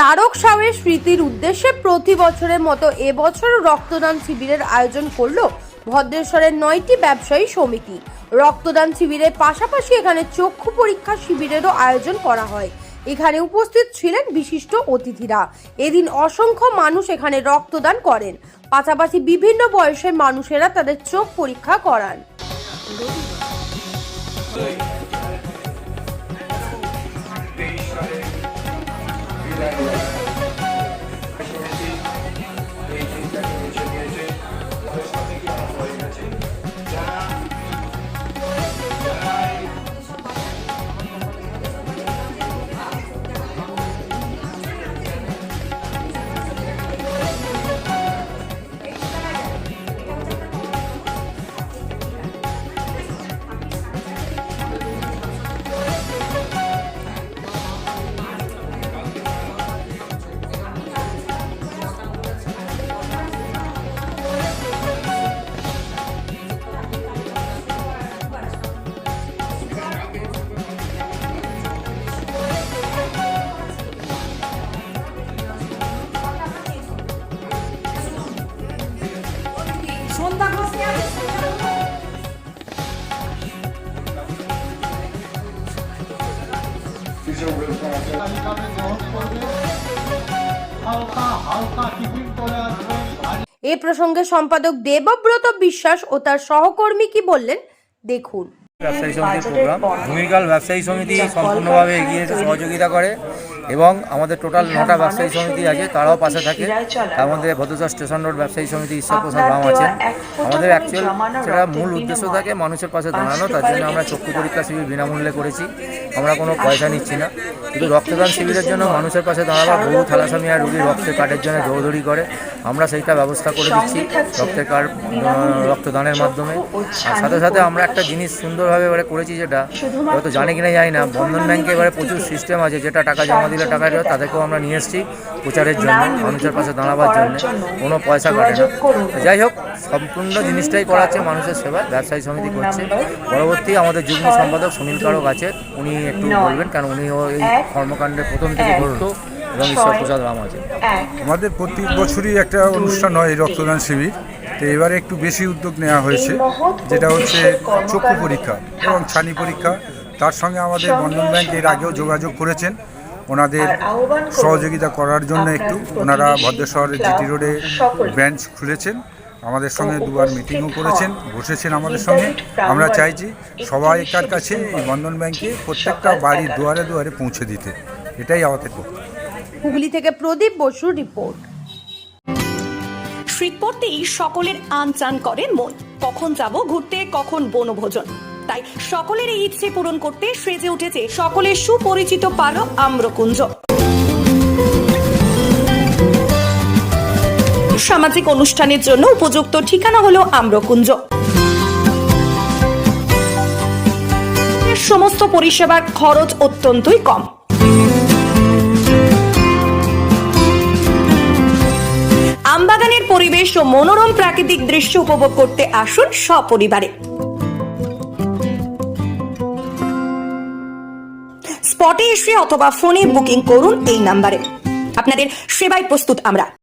তারক সাউয়ের স্মৃতির উদ্দেশ্যে প্রতি বছরের মতো এবছর রক্তদান শিবিরের আয়োজন করল ভদ্রেশ্বরের নয়টি ব্যবসায়ী সমিতি। রক্তদান শিবিরের পাশাপাশি এখানে চক্ষু পরীক্ষা শিবিরেরও আয়োজন করা হয়। এখানে উপস্থিত ছিলেন বিশিষ্ট অতিথিরা। এদিন অসংখ্য মানুষ এখানে রক্তদান করেন। পাশাপাশি বিভিন্ন বয়সের মানুষেরা তাদের চোখ পরীক্ষা করান। এ প্রসঙ্গে সম্পাদক দেবব্রত বিশ্বাস ও তার সহকর্মী কি বললেন দেখুন। ব্যবসায়ী সমিতির প্রোগ্রাম ভূমিকাল ব্যবসায়ী সমিতি সম্পূর্ণভাবে এগিয়ে এসে সহযোগিতা করে এবং আমাদের টোটাল নটা ব্যবসায়ী সমিতি আছে তারাও পাশে থাকে। তার মধ্যে ভদ্রচর স্টেশন রোড ব্যবসায়ী সমিতি ঈশ্বর প্রসাদ রাম আছেন। আমাদের অ্যাকচুয়াল সেটা মূল উদ্দেশ্য থাকে মানুষের পাশে দাঁড়ানো তার জন্য আমরা চক্ষু পরীক্ষা শিবির বিনামূল্যে করেছি। আমরা কোনো পয়সা নিচ্ছি না। কিন্তু রক্তদান শিবিরের জন্য মানুষের পাশে দাঁড়াবা বহু থ্যালাসামিয়া রোগীর রক্তের কার্ডের জন্য দৌড়দৌড়ি করে। আমরা সেইটা ব্যবস্থা করে দিচ্ছি রক্তের কার্ড রক্তদানের মাধ্যমে। আর সাথে সাথে আমরা একটা জিনিস সুন্দরভাবে এবারে করেছি যেটা হয়তো জানি কিনা জানি না বন্ধন ব্যাংকে এবারে প্রচুর সিস্টেম আছে যেটা টাকা জমা দিলে টাকা দেওয়া তাদেরকেও আমরা নিয়ে এসেছি প্রচারের জন্য মানুষের পাশে দাঁড়াবার জন্য কোনো পয়সা কাটে না। যাই হোক সম্পূর্ণ জিনিসটাই করা হচ্ছে মানুষের সেবা ব্যবসায়ী সমিতি করছে। পরবর্তী আমাদের যুগ্ম সম্পাদক সুনীল কারক আছে উনি একটু বলবেন কারণ উনিও এই কর্মকাণ্ডের প্রথম থেকে জড়িত এবং ঈশ্বর প্রসাদ রাম আছে। আমাদের প্রতি বছরই একটা অনুষ্ঠান হয় এই রক্তদান শিবির। তো এবারে একটু বেশি উদ্যোগ নেওয়া হয়েছে যেটা হচ্ছে চক্ষু পরীক্ষা এবং ছানি পরীক্ষা। তার সঙ্গে আমাদের বন্ধন ব্যাংক এর আগেও যোগাযোগ করেছেন। ওনাদের সহযোগিতা করার জন্য একটু। ওনারা ভদ্রেশ্বর জিটি রোডে ব্রাঞ্চ খুলেছেন। আমাদের সঙ্গে দুবার মিটিংও করেছেন বসেছেন আমাদের সঙ্গে। আমরা চাইছি সবাইকার কাছে এই বন্ধন ব্যাংকে প্রত্যেকটা বাড়ির দুয়ারে দুয়ারে পৌঁছে দিতে। এটাই আমাদের হুগলি থেকে প্রদীপ বসুর রিপোর্ট। শীত পড়তেই সকলের আনচান করে মন। কখন যাব ঘুরতে, কখন বনভোজন। তাই সকলের এই ইচ্ছে পূরণ করতে সেজে উঠেছে সকলের সুপরিচিত পালক আম্রকুঞ্জ। সামাজিক অনুষ্ঠানের জন্য উপযুক্ত ঠিকানা হলো আম্রকুঞ্জ। সমস্ত পরিষেবার খরচ অত্যন্তই কম। আমবাগানের পরিবেশ ও মনোরম প্রাকৃতিক দৃশ্য উপভোগ করতে আসুন সপরিবারে। স্পটে এসে অথবা ফোনে বুকিং করুন এই নাম্বারে। আপনাদের সেবায় প্রস্তুত আমরা।